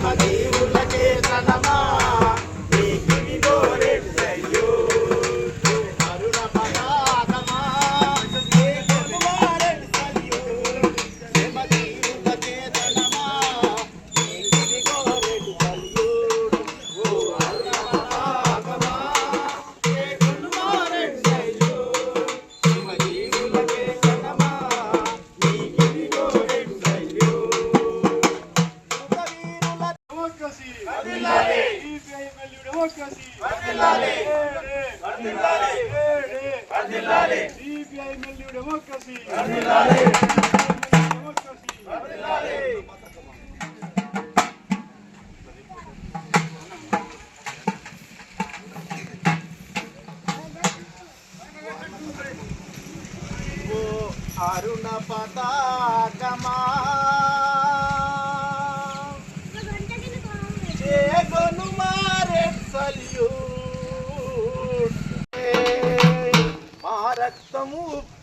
Vai. Democracy CPI మెల్లి democracy అరుణ పతాకమా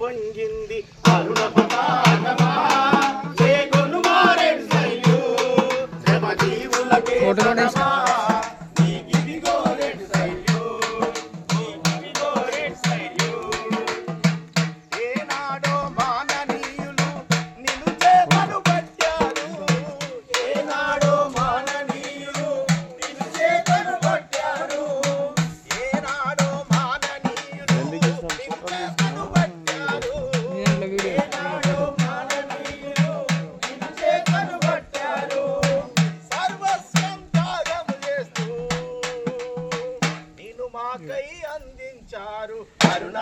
పొంగింది. అరుణపు ఫోటో കരുണ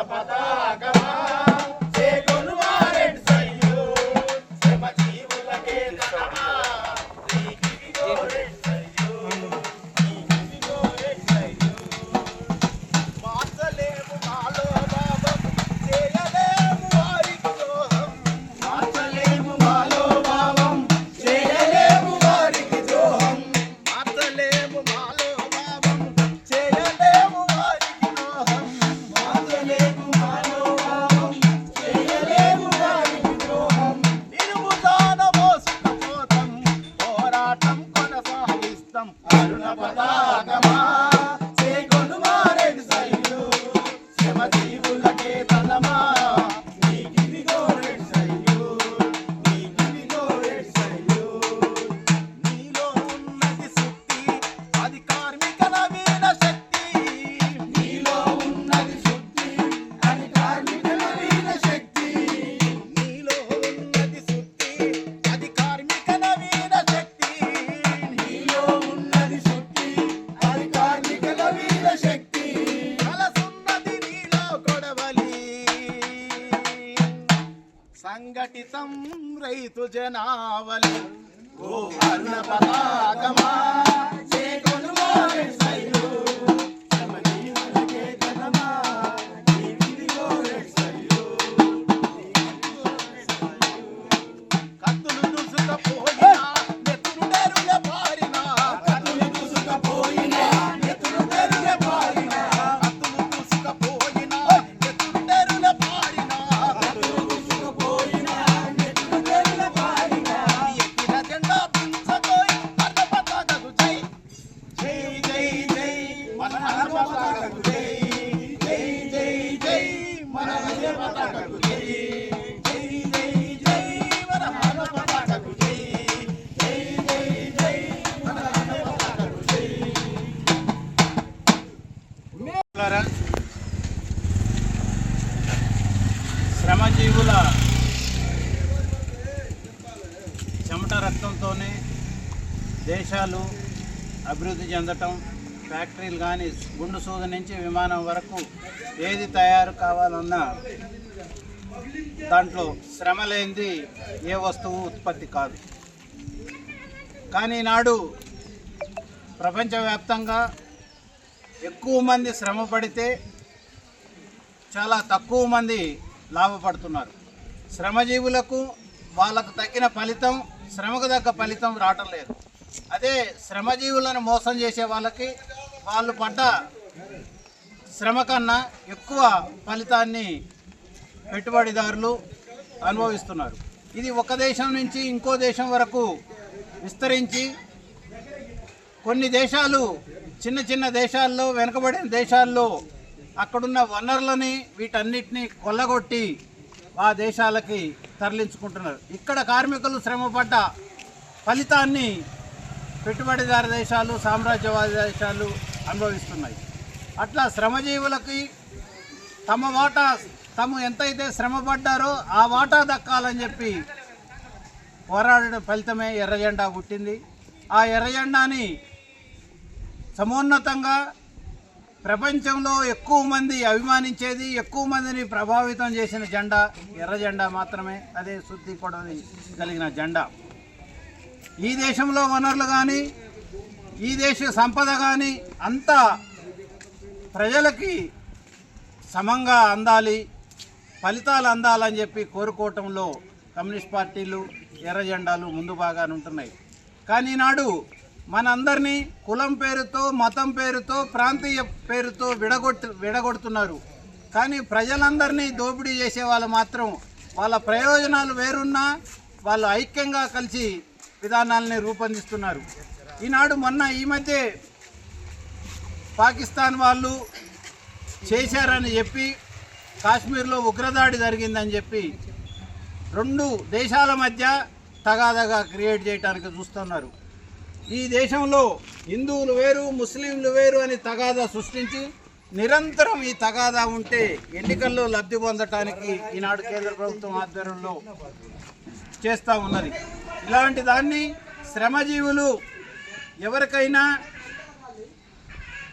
पता జనావలి గోవర్ణ పతాకమా చేకొను మోరి చెమట రక్తంతోనే దేశాలు అభివృద్ధి చెందటం ఫ్యాక్టరీలు కానీ గుండు సూది నుంచి విమానం వరకు ఏది తయారు కావాలన్నా దాంట్లో శ్రమ లేనిది ఏ వస్తువు ఉత్పత్తి కాదు. కానీ నాడు ప్రపంచవ్యాప్తంగా ఎక్కువ మంది శ్రమ పడితే చాలా తక్కువ మంది లాభపడుతున్నారు. శ్రమజీవులకు వాళ్ళకు తగిన ఫలితం శ్రమకు తగ్గ ఫలితం రావటం లేదు. అదే శ్రమజీవులను మోసం చేసే వాళ్ళకి వాళ్ళు పడ్డ శ్రమ కన్నా ఎక్కువ ఫలితాన్ని పెట్టుబడిదారులు అనుభవిస్తున్నారు. ఇది ఒక దేశం నుంచి ఇంకో దేశం వరకు విస్తరించి కొన్ని దేశాలు చిన్న చిన్న దేశాల్లో వెనుకబడిన దేశాల్లో అక్కడున్న వనరులని వీటన్నిటిని కొల్లగొట్టి ఆ దేశాలకి తరలించుకుంటున్నారు. ఇక్కడ కార్మికులు శ్రమపడ్డ ఫలితాన్ని పెట్టుబడిదారు దేశాలు సామ్రాజ్యవాద దేశాలు అనుభవిస్తున్నాయి. అట్లా శ్రమజీవులకి తమ వాటా తాము ఎంతైతే శ్రమపడ్డారో ఆ వాటా దక్కాలని చెప్పి పోరాడిన ఫలితమే ఎర్రజెండా పుట్టింది. ఆ ఎర్రజెండాని సమున్నతంగా ప్రపంచంలో ఎక్కువ మంది అభిమానించేది ఎక్కువ మందిని ప్రభావితం చేసిన జెండా ఎర్ర జెండా మాత్రమే. అదే శుద్ధి పొడవని కలిగిన జెండా. ఈ దేశంలో వనరులు కానీ ఈ దేశ సంపద కానీ అంతా ప్రజలకి సమంగా అందాలి ఫలితాలు అందాలని చెప్పి కోరుకోవటంలో కమ్యూనిస్ట్ పార్టీలు ఎర్ర జెండాలు ముందు బాగానే ఉంటున్నాయి. కానీ ఈనాడు మనందరినీ కులం పేరుతో మతం పేరుతో ప్రాంతీయ పేరుతో విడగొట్టు విడగొడుతున్నారు. కానీ ప్రజలందరినీ దోపిడీ చేసే వాళ్ళు మాత్రం వాళ్ళ ప్రయోజనాలు వేరున్నా వాళ్ళు ఐక్యంగా కలిసి విధానాలని రూపొందిస్తున్నారు. ఈనాడు మొన్న ఈ మధ్య పాకిస్తాన్ వాళ్ళు చేశారని చెప్పి కాశ్మీర్లో ఉగ్రదాడి జరిగిందని చెప్పి రెండు దేశాల మధ్య తగాదగా క్రియేట్ చేయడానికి చూస్తున్నారు. ఈ దేశంలో హిందువులు వేరు ముస్లింలు వేరు అని తగాదా సృష్టించి నిరంతరం ఈ తగాదా ఉంటే ఎన్నికల్లో లబ్ధి పొందటానికి ఈనాడు కేంద్ర ప్రభుత్వం ఆధ్వర్యంలో చేస్తూ ఉన్నది. ఇలాంటి దాన్ని శ్రమజీవులు ఎవరికైనా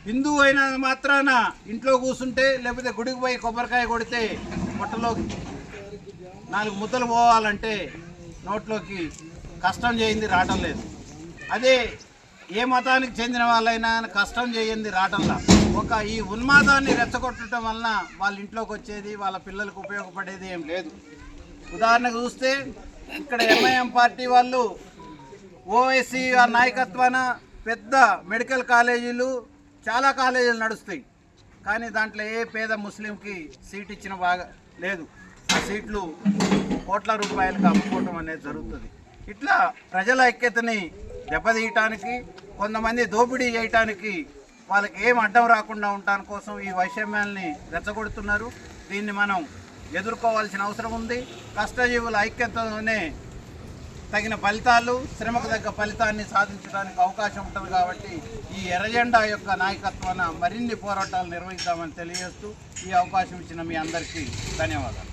హిందువు అయినా మాత్రాన ఇంట్లో కూర్చుంటే లేకపోతే గుడికి పోయి కొబ్బరికాయ కొడితే పొట్టలో నాలుగు ముద్దలు పోవాలంటే నోట్లోకి కష్టం చేయింది రావటం లేదు. అదే ఏ మతానికి చెందిన వాళ్ళైనా కష్టం చేయింది రావటంలా ఒక ఈ ఉన్మాదాన్ని రెచ్చగొట్టడం వలన వాళ్ళ ఇంట్లోకి వచ్చేది వాళ్ళ పిల్లలకు ఉపయోగపడేది ఏం లేదు. ఉదాహరణకు చూస్తే ఇక్కడ ఎంఐఎం పార్టీ వాళ్ళు ఓవైసీ నాయకత్వాన పెద్ద మెడికల్ కాలేజీలు చాలా కాలేజీలు నడుస్తాయి. కానీ దాంట్లో ఏ పేద ముస్లింకి సీట్ ఇచ్చిన బాగా లేదు. ఆ సీట్లు కోట్ల రూపాయలకు అమ్ముకోవటం అనేది జరుగుతుంది. ఇట్లా ప్రజల ఐక్యతని దెబ్బతీయటానికి కొంతమంది దోపిడీ చేయటానికి వాళ్ళకి ఏం అడ్డం రాకుండా ఉండటాని కోసం ఈ వైషమ్యాల్ని రెచ్చగొడుతున్నారు. దీన్ని మనం ఎదుర్కోవాల్సిన అవసరం ఉంది. కష్టజీవుల ఐక్యతలోనే తగిన ఫలితాలు శ్రమకు తగ్గ ఫలితాన్ని సాధించడానికి అవకాశం ఉంటుంది కాబట్టి ఈ ఎర్రజెండా యొక్క నాయకత్వాన మరిన్ని పోరాటాలు నిర్వహిద్దామని తెలియజేస్తూ ఈ అవకాశం ఇచ్చిన మీ అందరికీ ధన్యవాదాలు.